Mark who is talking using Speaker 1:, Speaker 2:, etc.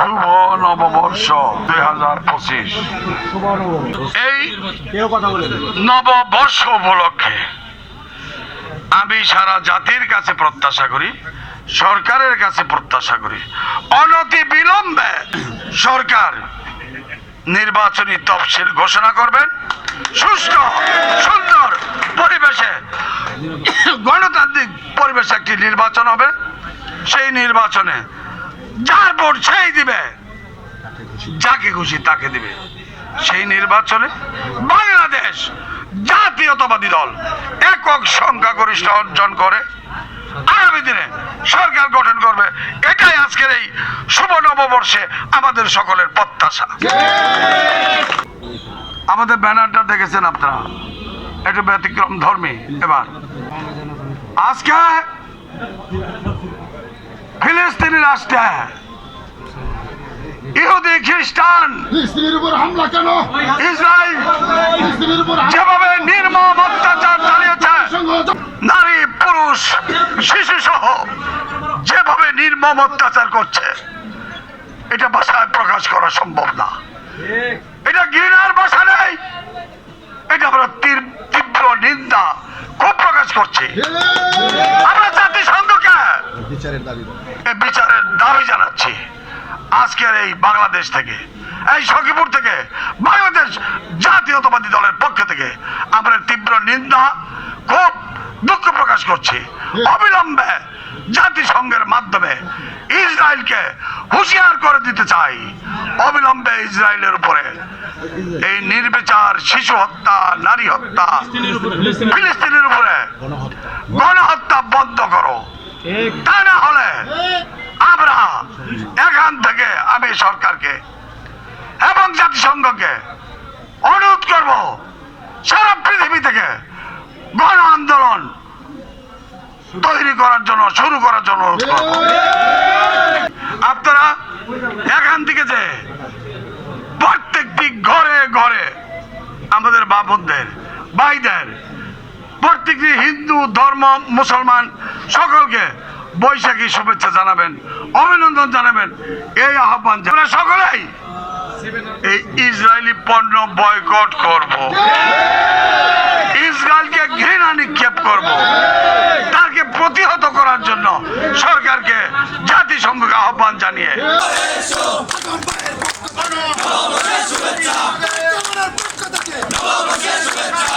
Speaker 1: শুভ নববর্ষ দুই হাজার পঁচিশ। এই নববর্ষ উপলক্ষে আমি সারা জাতির কাছে প্রত্যাশা করি, সরকারের কাছে প্রত্যাশা করি। অনতি বিলম্বে সরকার নির্বাচনী তফসিল ঘোষণা করবেন। সুষ্ঠু, সুন্দর পরিবেশে, গণতান্ত্রিক পরিবেশে একটি নির্বাচন হবে। সেই নির্বাচনে যার ভোট সেই দিবে। যাকে খুশি তাকে দিবে। সেই নির্বাচনে বাংলাদেশ জাতীয়তাবাদী দল একক সংখ্যাগরিষ্ঠ অর্জন করে আগামী দিনে সরকার গঠন করবে। এটাই আজকের এই শুভ নববর্ষে আমাদের সকলের প্রত্যাশা। আমাদের ব্যানারটা দেখেছেন আপনারা? একটু ব্যতিক্রম ধর্মী এবার। আজকে ফিলিস্তিনি রাষ্ট্রে। ইহুদি খ্রিস্টান
Speaker 2: উপর হামলা কেন?
Speaker 1: ইসরায়েল যেভাবে নির্মম অত্যাচার চালিয়েছে নারী পুরুষ শিশু সহ যেভাবে নির্মম অত্যাচার করছে এটা ভাষায় প্রকাশ করা সম্ভব না। এটা ঘৃণার ভাষা নেই। এটা আমরা তীব্র নিন্দা খুব প্রকাশ করছি।
Speaker 2: বিচারের দাবি
Speaker 1: এই বিচারের দাবি জানাচ্ছি। আজকের এই বাংলাদেশ থেকে এই সখীপুর থেকে বাংলাদেশ জাতীয়তাবাদী দলের পক্ষ থেকে আমরা তীব্র নিন্দা খুব দুঃখ প্রকাশ করছি। অবিলম্বে জাতিসংঘের মাধ্যমে ইসরায়েলকে হুঁশিয়ার করে দিতে চাই। অবিলম্বে ইসরায়েলের উপরে এই নির্বিচার শিশু হত্যা নারী হত্যা ফিলিস্তিনের উপরে। গণহত্যা বন্ধ করো। তা না হলে আমরা এখান থেকে আমি সরকারকে এবং জাতিসংঘকে অনুরোধ করব, সারা পৃথিবী থেকে গণ আন্দোলন তৈরি করার জন্য, শুরু করার জন্য আপনারা এখান থেকে যে প্রত্যেকটি ঘরে ঘরে আমাদের বাবুদের ভাইদের প্রত্যেকটি হিন্দু, ধর্ম, মুসলমান সকলকে বৈশাখী শুভেচ্ছা জানাবেন, অভিনন্দন জানাবেন। এই আহ্বান সকলেই এই ইসরায়েলি পণ্য বয়কট করব। ইসরায়েলকে ঘৃণা নিক্ষেপ করব। তাকে প্রতিহত করার জন্য সরকারকে জাতিসংঘকে আহ্বান জানিয়ে।
Speaker 2: শুভেচ্ছা